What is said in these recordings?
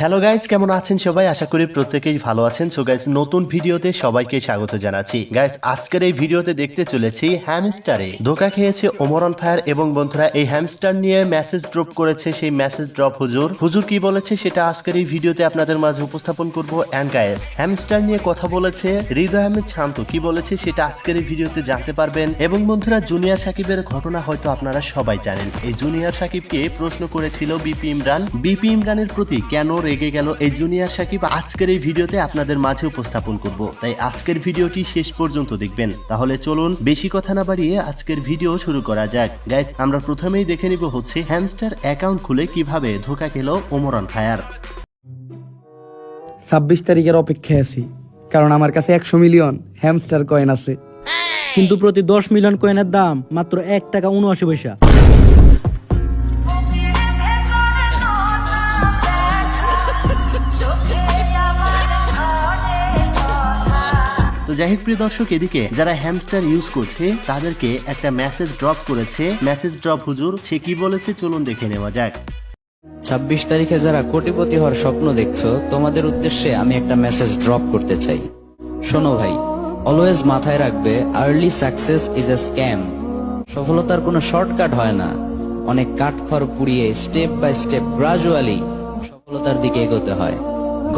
Hello guys কেমন আছেন সবাই? আশা করি প্রত্যেকেই ভালো আছেন। সো গাইস নতুন ভিডিওতে সবাইকে স্বাগত জানাচ্ছি। গাইস আজকের এই ভিডিওতে দেখতে চলেছি হ্যামস্টারে ধোকা খেয়েছে ওমরন ফায়ার এবং বন্ধুরা, এই হ্যামস্টার নিয়ে মেসেজ ড্রপ করেছে সেই মেসেজ ড্রপ হুজুর। হুজুর কি বলেছে সেটা আজকের এই ভিডিওতে আপনাদের মাঝে উপস্থাপন করব। অ্যান্ড গাইস হ্যামস্টার নিয়ে কথা বলেছে হৃদয় আহমেদ শান্ত। কি বলেছে সেটা আজকের এই ভিডিওতে জানতে পারবেন। এবং বন্ধুরা, জুনিয়র সাকিবের ঘটনা হয়তো আপনারা সবাই জানেন। এই জুনিয়র সাকিবকে প্রশ্ন করেছিল বিপি ইমরান বিপি ইমরানের প্রতি কেন রেগে গেল এই জুনিয়র সাকিব আজকের এই ভিডিওতে আপনাদের মাঝে উপস্থাপন করব। তাই আজকের ভিডিওটি শেষ পর্যন্ত দেখবেন। তাহলে চলুন বেশি কথা না বাড়িয়ে আজকের ভিডিও শুরু করা যাক। গাইজ আমরা প্রথমেই দেখে নিব হচ্ছে হ্যামস্টার অ্যাকাউন্ট খুলে কীভাবে ধোকা খেল ওমরন ফায়ার। ছাব্বিশ তারিখের অপেক্ষায় আছি কারণ আমার কাছে একশো মিলিয়ন হ্যামস্টার কয়েন আছে। কিন্তু প্রতি দশ মিলিয়ন কয়েনের দাম মাত্র এক টাকা উনআশি পয়সা। যাই প্রিয় দর্শক, এদিকে যারা হ্যামস্টার ইউজ করছে, তাদেরকে একটা মেসেজ ড্রপ করেছে। মেসেজ ড্রপ হুজুর, সে কি বলেছে? চলুন দেখে নেওয়া যাক। ছাব্বিশ তারিখে যারা কোটিপতি হওয়ার স্বপ্ন দেখছ, তোমাদের উদ্দেশ্যে আমি একটা মেসেজ ড্রপ করতে চাই। শোনো ভাই অলওয়েজ মাথায় রাখবে early success is a scam সফলতার কোনো শর্টকাট হয় না। অনেক কাঠখড় পুড়িয়ে স্টেপ বাই স্টেপ গ্রাজুয়ালি সফলতার দিকে এগোতে হয়।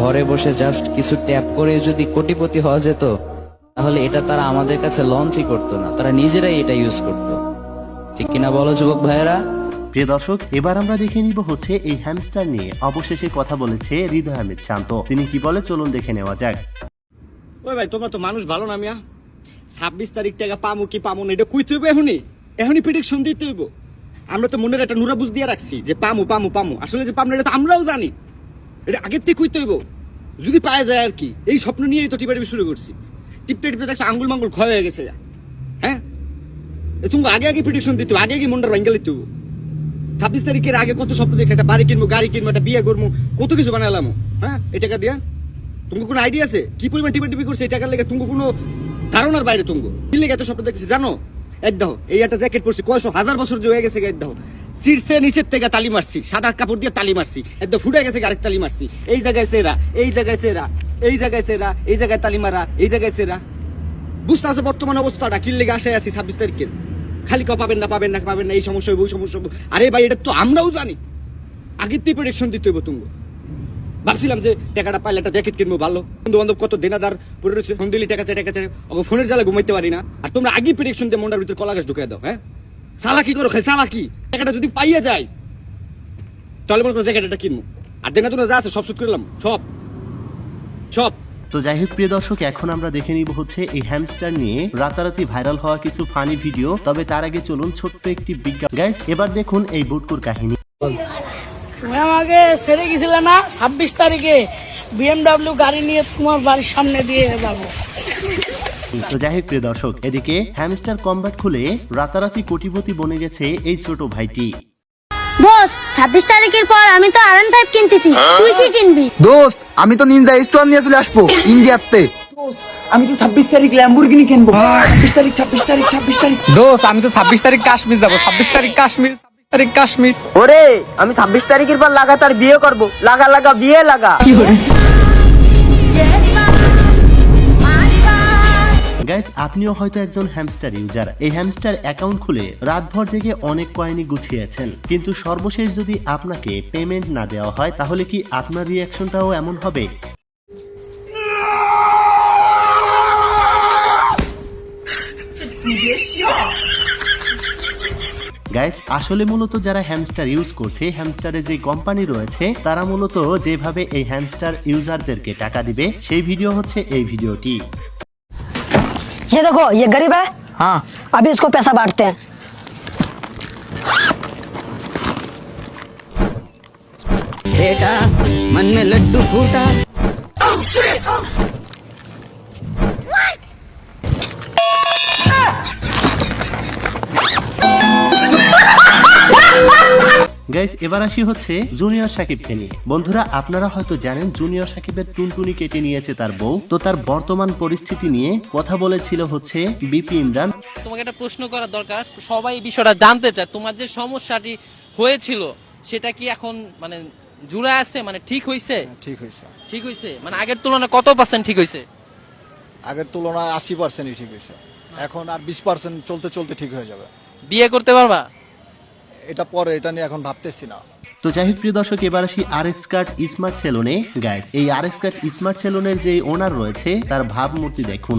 ঘরে বসে জাস্ট কিছু ট্যাপ করে যদি কোটিপতি হওয়া যেত তাহলে এটা তারা আমাদের কাছে লঞ্চই করতো না। তারা নিজেরাই এটা ইউজ করতো। ঠিক কিনা বলো যুবক ভাইয়েরা? প্রিয় দর্শক এবার আমরা দেখে নিব হচ্ছে এই হ্যামস্টার নিয়ে। অবশেষে কথা বলেছে হৃদয় আহমেদ শান্ত। তিনি কি বলে? চলুন দেখে নেওয়া যাক। ওই ভাই তোমরা তো মানুষ ভালো না মিয়া। ছাব্বিশ তারিখ টাকা পামু কি পামু না এটা কইতে হইব এখনই। এখনই প্রিডিকশন দিতে হইব। আমরা তো মনের একটা নুরাবুজ দিয়ে রাখছি যে পামু পামু পামু। আসলে যে পামু না এটা তো আমরাও জানি। এটা আগের থেকে কইতে হইব। যদি পাওয়া যায় আর কি। এই স্বপ্ন নিয়েই তো টিপে টিপে শুরু করছি। টিপতে টিপতে দেখছ আঙ্গুল মাঙ্গুল ক্ষয় হয়ে গেছে। হ্যাঁ? তুমি আগে আগে প্রিডিকশন দিতে, আগে আগে মনটা ভাঙ্গা হইব ছাব্বিশ তারিখের আগে কত স্বপ্ন দেখছি? একটা বাড়ি কিনবো, গাড়ি কিনবো, একটা বিয়ে করব, কত কিছু বানালাম হ্যাঁ? এই টাকা দিয়া। তোমার কোনো আইডিয়া আছে? কি পরিমাণ টিপে টিপি করছে এই টাকার লেগে? তোমার কোনো ধারণার বাইরে তুমি কি লেগে এত স্বপ্ন দেখছি জানো? এক এই একটা জ্যাকেট পরছি, কয়শো, হাজার বছর যে হয়ে গেছে এক দাও শীর্ষে নিচের থেকে তালি মারছি, সাদা কাপড় দিয়ে তালি মারছি একদম ফুটে গেছে আরেক তালি মারছি। এই জায়গায় সেরা এই জায়গায় সেরা এই জায়গায় সেরা, এই জায়গায় তালি মারা, এই জায়গায় সেরা। বুঝতে আছে বর্তমান অবস্থাটা? কি লেগে আসে আছি ছাব্বিশ তারিখের খালি ক পাবেন না পাবেন না পাবেন না, এই সমস্যা হইব ওই সমস্যা হইব আরে ভাই, এটা তো আমরাও জানি। আগের থেকে প্রেডিকশন দিতে হইব তুমি ভাবছিলাম যে টাকাটা পাইলে একটা জ্যাকেট কিনবো, ভালো। বন্ধু বান্ধব কত দেনাদার পড়ে রয়েছে। ফোন দিলি, টাকা চাই টাকা চাই। ফোনের জ্বালা ঘুমাইতে পারি না। আর তোমরা আগে প্রেডিকশন দিয়ে মন্ডার ভিতরে কলা গাছ ঢুকাই দাও হ্যাঁ? সালা কি করো খালি, সালা কি? টাকাটা যদি পাইয়া যায়, তাহলে মনে করো জ্যাকেটটা কিনবো। আর দেনা তোরা যা আছে সব শুট করলাম সব। সব তো যাই হোক প্রিয় দর্শক এখন আমরা দেখে নিব হচ্ছে এই হ্যামস্টার নিয়ে রাতারাতি ভাইরাল হওয়া কিছু ফানি ভিডিও তবে তার আগে চলুন ছোট্ট একটি বিজ্ঞাপন। গাইস এবার দেখুন এই বুটকুর কাহিনী। তুমি আমাকে ছেড়ে গেছিলে না? ছাব্বিশ তারিখে বিএমডাব্লিউ গাড়ি নিয়ে তোমার বাড়ির সামনে দিয়ে যাব। তো যাই হোক প্রিয় দর্শক এদিকে হ্যামস্টার কম্ব্যাট খুলে রাতারাতি কোটিপতি বনে গেছে এই ছোট ভাইটি। বস ছাব্বিশ তারিখের পর আমি তো আর ফাইভ কিনতেছি। তুই কি কিনবি? দোস্ত আমি তো নিনজা স্টোর নিয়ে চলে আসব ইন্ডিয়াতে আমি তো ছাব্বিশ তারিখ ল্যাম্বুরগিনি কিনবো। ছাব্বিশ তারিখ ছাব্বিশ তারিখ ছাব্বিশ তারিখ। দোস্ত আমি তো ছাব্বিশ তারিখ কাশ্মীর যাব। ছাব্বিশ তারিখ কাশ্মীর ছাব্বিশ তারিখ কাশ্মীর। ওরে আমি ছাব্বিশ তারিখের পর লাগাতার বিয়ে করব। লাগা লাগা বিয়ে লাগা। গাইস আপনিও হয়তো একজন হ্যামস্টার ইউজার এই হ্যামস্টার অ্যাকাউন্ট খুলে রাতভর জেগে অনেক কয়েনই গুছিয়েছেন কিন্তু সর্বশেষ যদি আপনাকে পেমেন্ট না দেওয়া হয়, তাহলে কি আপনার রিয়াকশনটাও এমন হবে? গাইস আসলে মূলত যারা হ্যামস্টার ইউজ করছে হ্যামস্টারে যে কোম্পানি রয়েছে, তারা মূলত যেভাবে এই হ্যামস্টার ইউজারদেরকে টাকা দিবে, সেই ভিডিও হচ্ছে এই ভিডিওটি ये देखो ये गरीब है। हाँ। अभी इसको पैसा बांटते हैं। बेटा मन में लड्डू फूटा। গাইস এবার আসি হচ্ছে জুনিয়র সাকিবকে নিয়ে। বন্ধুরা আপনারা হয়তো জানেন জুনিয়র সাকিবের টুনটুনি কেটে নিয়েছে তার বউ। তো তার বর্তমান পরিস্থিতি নিয়ে কথা বলেছিল হচ্ছে বিপি ইমরান। তোমাকে একটা প্রশ্ন করা দরকার। সবাই বিষয়টা জানতে চায়। তোমার যে সমস্যাটি হয়েছিল সেটা কি এখন মানে জুলাই আছে? মানে ঠিক হইছে? ঠিক হয়েছে ঠিক হইছে? মানে আগের তুলনায় কত পার্সেন্ট ঠিক হইছে? আগের তুলনায় আশি পার্সেন্টই ঠিক হয়েছে এখন আর বিশ পার্সেন্ট চলতে চলতে ঠিক হয়ে যাবে। বিয়ে করতে পারবা? এটা পরে, এটা নিয়ে এখন ভাবতেছি না। তো যাই প্রিয় দর্শক, এবার আসি আর এক্স কার্ড স্মার্ট সেলুনে গাইস এই আর এক্স কার্ড স্মার্ট সেলুনের যে ওনার রয়েছে, তার ভাবমূর্তি দেখুন।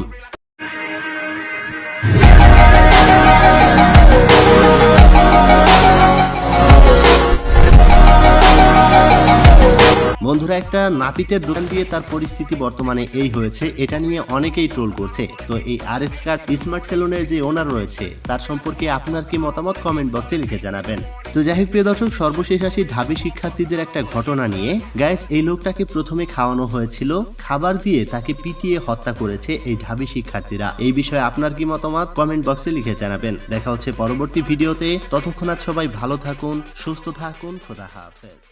একটা নাপিতের দোকান দিয়ে তার পরিস্থিতি বর্তমানে এই হয়েছে। এটা নিয়ে অনেকেই ট্রোল করছে। তো এই আর এক্স কার্ড স্মার্ট সেলুনের যে ওনার রয়েছে, তার সম্পর্কে আপনার কি মতামত কমেন্ট বক্সে লিখে জানাবেন। তো যাই প্রিয় দর্শক, সর্বশেষ আসি ঢাবি শিক্ষার্থীদের একটা ঘটনা নিয়ে। গ্যাস এই লোকটাকে প্রথমে খাওয়ানো হয়েছিল, খাবার দিয়ে তাকে পিটিয়ে হত্যা করেছে এই ঢাবি শিক্ষার্থীরা। এই বিষয়ে আপনার কি মতামত? কমেন্ট বক্সে লিখে জানাবেন। দেখা হচ্ছে পরবর্তী ভিডিওতে। ততক্ষণাৎ সবাই ভালো থাকুন, সুস্থ থাকুন, খোদা হাফেজ।